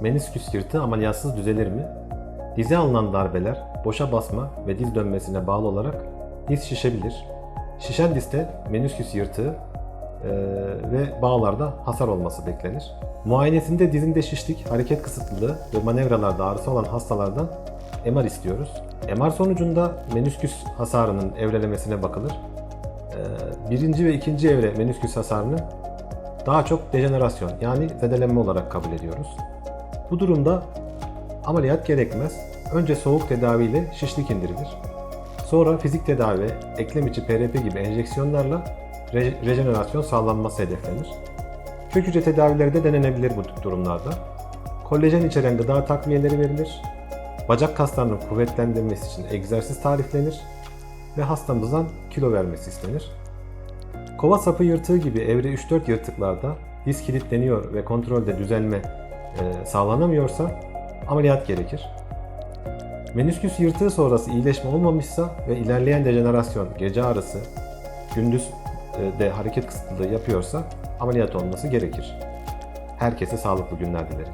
menisküs yırtığı ameliyatsız düzelir mi? Dize alınan darbeler, boşa basma ve diz dönmesine bağlı olarak diz şişebilir. Şişen dizde menisküs yırtığı e, ve bağlarda hasar olması beklenir. Muayenesinde dizinde şişlik, hareket kısıtlılığı ve manevralarda ağrısı olan hastalardan MR istiyoruz. MR sonucunda menisküs hasarının evrelemesine bakılır. E, birinci ve ikinci evre menisküs hasarını daha çok dejenerasyon yani zedelenme olarak kabul ediyoruz. Bu durumda ameliyat gerekmez. Önce soğuk tedaviyle şişlik indirilir. Sonra fizik tedavi, eklem içi PRP gibi enjeksiyonlarla re- rejenerasyon sağlanması hedeflenir. Kök hücre tedavileri de denenebilir bu durumlarda. Kollajen içeren gıda takviyeleri verilir. Bacak kaslarının kuvvetlendirilmesi için egzersiz tariflenir ve hastamızdan kilo vermesi istenir. Kova sapı yırtığı gibi evre 3-4 yırtıklarda diz kilitleniyor ve kontrolde düzelme sağlanamıyorsa ameliyat gerekir. Menisküs yırtığı sonrası iyileşme olmamışsa ve ilerleyen dejenerasyon, gece ağrısı, gündüz e, de hareket kısıtlılığı yapıyorsa ameliyat olması gerekir. Herkese sağlıklı günler dilerim.